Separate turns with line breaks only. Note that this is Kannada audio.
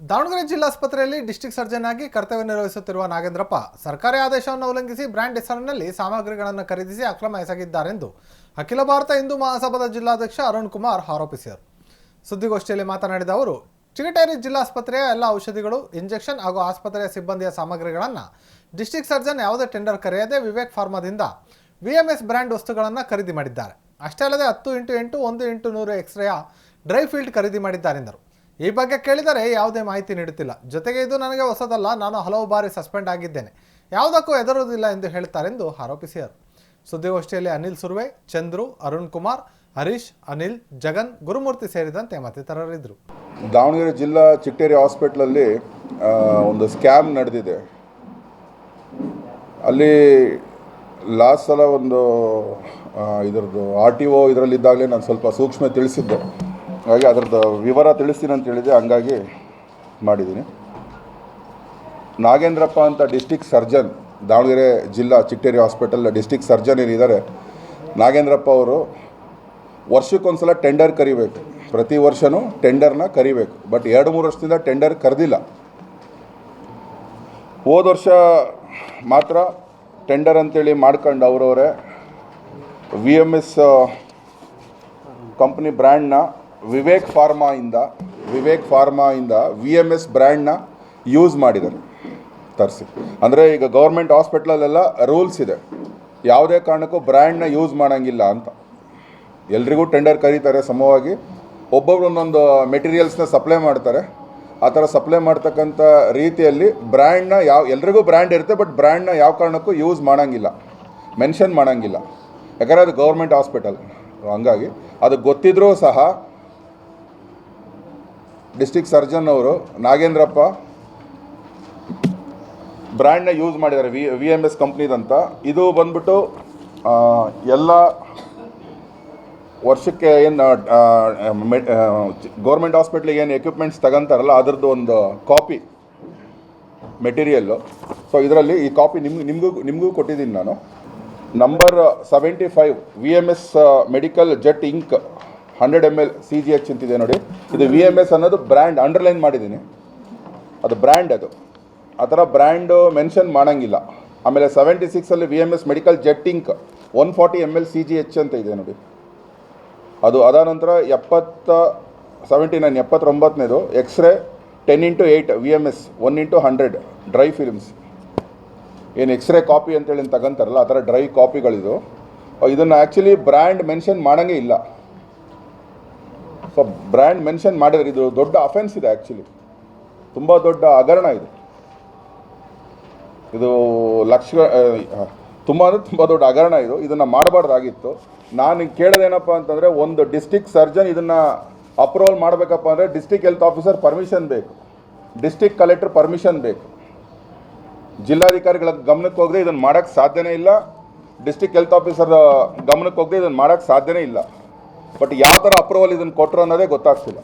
ದಾವಣಗೆರೆ ಜಿಲ್ಲಾಸ್ಪತ್ರೆಯಲ್ಲಿ ಡಿಸ್ಟಿಕ್ ಸರ್ಜನ್ ಆಗಿ ಕರ್ತವ್ಯ ನಿರ್ವಹಿಸುತ್ತಿರುವ ನಾಗೇಂದ್ರಪ್ಪ ಸರ್ಕಾರಿ ಆದೇಶವನ್ನು ಉಲ್ಲಂಘಿಸಿ ಬ್ರ್ಯಾಂಡ್ ಹೆಸರಿನಲ್ಲಿ ಸಾಮಗ್ರಿಗಳನ್ನು ಖರೀದಿಸಿ ಅಕ್ರಮ ಎಸಗಿದ್ದಾರೆಂದು ಅಖಿಲ ಭಾರತ ಹಿಂದೂ ಮಹಾಸಭಾದ ಜಿಲ್ಲಾಧ್ಯಕ್ಷ ಅರುಣ್ ಕುಮಾರ್ ಆರೋಪಿಸಿದರು. ಸುದ್ದಿಗೋಷ್ಠಿಯಲ್ಲಿ ಮಾತನಾಡಿದ ಅವರು, ಚಿಗಟೇರಿ ಜಿಲ್ಲಾಸ್ಪತ್ರೆಯ ಎಲ್ಲ ಔಷಧಿಗಳು, ಇಂಜೆಕ್ಷನ್ ಹಾಗೂ ಆಸ್ಪತ್ರೆಯ ಸಿಬ್ಬಂದಿಯ ಸಾಮಗ್ರಿಗಳನ್ನು ಡಿಸ್ಟಿಕ್ ಸರ್ಜನ್ ಯಾವುದೇ ಟೆಂಡರ್ ಕರೆಯದೆ ವಿವೇಕ್ ಫಾರ್ಮಾದಿಂದ ವಿಎಂಎಸ್ ಬ್ರ್ಯಾಂಡ್ ವಸ್ತುಗಳನ್ನು ಖರೀದಿ ಮಾಡಿದ್ದಾರೆ. ಅಷ್ಟೇ ಅಲ್ಲದೆ ಹತ್ತು ಇಂಟು ಎಂಟು, ಒಂದು ಇಂಟು ನೂರು ಎಕ್ಸ್ರೇಯ ಡ್ರೈ ಫೀಲ್ಡ್ ಖರೀದಿ ಮಾಡಿದ್ದಾರೆಂದರು. ಈ ಬಗ್ಗೆ ಕೇಳಿದರೆ ಯಾವುದೇ ಮಾಹಿತಿ ನೀಡುತ್ತಿಲ್ಲ. ಜೊತೆಗೆ ಇದು ನನಗೆ ಹೊಸದಲ್ಲ, ನಾನು ಹಲವು ಬಾರಿ ಸಸ್ಪೆಂಡ್ ಆಗಿದ್ದೇನೆ. ಯಾವುದಕ್ಕೂ ಹೆದರುವುದಿಲ್ಲ ಎಂದು ಹೇಳ್ತಾರೆಂದು ಆರೋಪಿಸಿದರು. ಸುದ್ದಿಗೋಷ್ಠಿಯಲ್ಲಿ ಅನಿಲ್ ಸುರ್ವೆ, ಚಂದ್ರು, ಅರುಣ್ ಕುಮಾರ್, ಹರೀಶ್, ಅನಿಲ್, ಜಗನ್, ಗುರುಮೂರ್ತಿ ಸೇರಿದಂತೆ ಮತ್ತಿತರರಿದ್ದರು.
ದಾವಣಗೆರೆ ಜಿಲ್ಲಾ ಚಿಟ್ಟೇರಿ ಹಾಸ್ಪಿಟ್ಲಲ್ಲಿ ಒಂದು ಸ್ಕ್ಯಾಮ್ ನಡೆದಿದೆ. ಅಲ್ಲಿ ಲಾಸ್ಟ್ ಸಲ ಒಂದು ಇದರದ್ದು ಆರ್ ಟಿ ಒ ಇದರಲ್ಲಿದ್ದಾಗಲೇ ನಾನು ಸ್ವಲ್ಪ ಸೂಕ್ಷ್ಮ ತಿಳಿಸಿದ್ದೆ. ಹಾಗಾಗಿ ಅದರದ್ದು ವಿವರ ತಿಳಿಸ್ತೀನಿ ಅಂತ ಹೇಳಿದೆ ಹಂಗಾಗಿ ಮಾಡಿದ್ದೀನಿ. ನಾಗೇಂದ್ರಪ್ಪ ಅಂತ ಡಿಸ್ಟಿಕ್ ಸರ್ಜನ್ ದಾವಣಗೆರೆ ಜಿಲ್ಲಾ ಚಿಟ್ಟೇರಿ ಹಾಸ್ಪಿಟಲ್ ಡಿಸ್ಟಿಕ್ ಸರ್ಜನ್ ಏನಿದ್ದಾರೆ, ನಾಗೇಂದ್ರಪ್ಪ ಅವರು ವರ್ಷಕ್ಕೊಂದ್ಸಲ ಟೆಂಡರ್ ಕರಿಬೇಕು. ಪ್ರತಿ ವರ್ಷವೂ ಟೆಂಡರ್ನ ಕರಿಬೇಕು. ಬಟ್ ಎರಡು, ಮೂರು ವರ್ಷದಿಂದ ಟೆಂಡರ್ ಕರೆದಿಲ್ಲ. ಹೋದ ವರ್ಷ ಮಾತ್ರ ಟೆಂಡರ್ ಅಂತೇಳಿ ಮಾಡ್ಕೊಂಡು ಅವರವರೇ ವಿ ಎಂ ಎಸ್ ಕಂಪ್ನಿ ಬ್ರ್ಯಾಂಡ್ನ ವಿವೇಕ್ ಫಾರ್ಮಾಯಿಂದ ವಿವೇಕ್ ಫಾರ್ಮಾಯಿಂದ ವಿ ಎಂ ಎಸ್ ಬ್ರ್ಯಾಂಡ್ನ ಯೂಸ್ ಮಾಡಿದ್ದಾರೆ. ತರಿಸಿ. ಅಂದರೆ ಈಗ ಗೌರ್ಮೆಂಟ್ ಹಾಸ್ಪಿಟ್ಲಲ್ಲೆಲ್ಲ ರೂಲ್ಸ್ ಇದೆ. ಯಾವುದೇ ಕಾರಣಕ್ಕೂ ಬ್ರ್ಯಾಂಡ್ನ ಯೂಸ್ ಮಾಡೋಂಗಿಲ್ಲ ಅಂತ. ಎಲ್ರಿಗೂ ಟೆಂಡರ್ ಕರೀತಾರೆ ಸಮವಾಗಿ. ಒಬ್ಬೊಬ್ರು ಒಂದೊಂದು ಮೆಟೀರಿಯಲ್ಸ್ನ ಸಪ್ಲೈ ಮಾಡ್ತಾರೆ. ಆ ಥರ ಸಪ್ಲೈ ಮಾಡ್ತಕ್ಕಂಥ ರೀತಿಯಲ್ಲಿ ಬ್ರ್ಯಾಂಡ್ನ ಯಾವ, ಎಲ್ರಿಗೂ ಬ್ರ್ಯಾಂಡ್ ಇರುತ್ತೆ ಬಟ್ ಬ್ರ್ಯಾಂಡ್ನ ಯಾವ ಕಾರಣಕ್ಕೂ ಯೂಸ್ ಮಾಡೋಂಗಿಲ್ಲ. ಮೆನ್ಷನ್ ಮಾಡೋಂಗಿಲ್ಲ. ಯಾಕಂದರೆ ಅದು ಗೌರ್ಮೆಂಟ್ ಹಾಸ್ಪಿಟಲ್ ಹಂಗಾಗಿ, ಅದು ಗೊತ್ತಿದ್ರೂ ಸಹ ಡಿಸ್ಟಿಕ್ ಸರ್ಜನ್ ಅವರು ನಾಗೇಂದ್ರಪ್ಪ ಬ್ರ್ಯಾಂಡ್ನ ಯೂಸ್ ಮಾಡಿದ್ದಾರೆ, ವಿ ವಿ ಎಂ ಎಸ್ ಕಂಪ್ನಿದಂತ. ಇದು ಬಂದ್ಬಿಟ್ಟು ಎಲ್ಲ ವರ್ಷಕ್ಕೆ ಏನು ಗೌರ್ಮೆಂಟ್ ಹಾಸ್ಪಿಟ್ಲಿಗೆ ಏನು ಎಕ್ವಿಪ್ಮೆಂಟ್ಸ್ ತಗೊಂತಾರಲ್ಲ, ಅದರದ್ದು ಒಂದು ಕಾಪಿ ಮೆಟೀರಿಯಲ್ಲು. ಸೊ ಇದರಲ್ಲಿ ಈ ಕಾಪಿ ನಿಮ್ಗೆ, ನಿಮಗೂ ನಿಮಗೂ ಕೊಟ್ಟಿದ್ದೀನಿ ನಾನು. Number seventy five V M S medical jet ink. Hundred M L C G H ಅಂತಿದೆ ನೋಡಿ. ಇದು ವಿ ಎಂ ಎಸ್ ಅನ್ನೋದು ಬ್ರ್ಯಾಂಡ್, ಅಂಡರ್ಲೈನ್ ಮಾಡಿದ್ದೀನಿ. ಅದು ಬ್ರ್ಯಾಂಡ್ ಅದು. ಆ ಥರ ಬ್ರ್ಯಾಂಡು ಮೆನ್ಷನ್ ಮಾಡೋಂಗಿಲ್ಲ. ಆಮೇಲೆ seventy ಸಿಕ್ಸಲ್ಲಿ V M S medical jet ink one forty M L C G H ಅಂತ ಇದೆ ನೋಡಿ. ಅದು ಅದಾದ ನಂತರ ಎಪ್ಪತ್ತ seventy nine ಎಪ್ಪತ್ತೊಂಬತ್ತನೇದು x-ray ten into eight V M S one into hundred dry films ಏನು ಎಕ್ಸ್ರೇ ಕಾಪಿ ಅಂತೇಳಿ ತಗೊಂತಾರಲ್ಲ, ಆ ಥರ ಡ್ರೈ ಕಾಪಿಗಳಿದು ಇದನ್ನು ಆ್ಯಕ್ಚುಲಿ ಬ್ರ್ಯಾಂಡ್ ಮೆನ್ಷನ್ ಮಾಡೋಂಗೇ ಇಲ್ಲ. ಸೊ ಬ್ರ್ಯಾಂಡ್ ಮೆನ್ಷನ್ ಮಾಡಿದ್ರೆ ಇದು ದೊಡ್ಡ ಅಫೆನ್ಸ್ ಇದೆ ಆ್ಯಕ್ಚುಲಿ ತುಂಬ ದೊಡ್ಡ ಹಗರಣ ಇದು. ಇದು ಲಕ್ಷ ತುಂಬ ಅಂದರೆ ತುಂಬ ದೊಡ್ಡ ಹಗರಣ ಇದು. ಇದನ್ನು ಮಾಡಬಾರ್ದಾಗಿತ್ತು. ನಾನು ಕೇಳೋದೇನಪ್ಪ ಅಂತಂದರೆ ಒಂದು ಡಿಸ್ಟಿಕ್ ಸರ್ಜನ್ ಇದನ್ನು ಅಪ್ರೂವಲ್ ಮಾಡಬೇಕಪ್ಪ ಅಂದರೆ ಡಿಸ್ಟಿಕ್ ಹೆಲ್ತ್ ಆಫೀಸರ್ ಪರ್ಮಿಷನ್ ಬೇಕು. ಡಿಸ್ಟಿಕ್ ಕಲೆಕ್ಟರ್ ಪರ್ಮಿಷನ್ ಬೇಕು. ಜಿಲ್ಲಾಧಿಕಾರಿಗಳ ಗಮನಕ್ಕೆ ಹೋಗದೆ ಇದನ್ನು ಮಾಡೋಕ್ಕೆ ಸಾಧ್ಯನೇ ಇಲ್ಲ. ಡಿಸ್ಟಿಕ್ ಹೆಲ್ತ್ ಆಫೀಸರ್ ಗಮನಕ್ಕೆ ಹೋಗದೆ ಇದನ್ನು ಮಾಡೋಕ್ಕೆ ಸಾಧ್ಯನೇ ಇಲ್ಲ. ಬಟ್ ಯಾವ ಥರ ಅಪ್ರೂವಲ್ ಇದನ್ನು ಕೊಟ್ಟರು ಅನ್ನೋದೇ ಗೊತ್ತಾಗ್ತಿಲ್ಲ.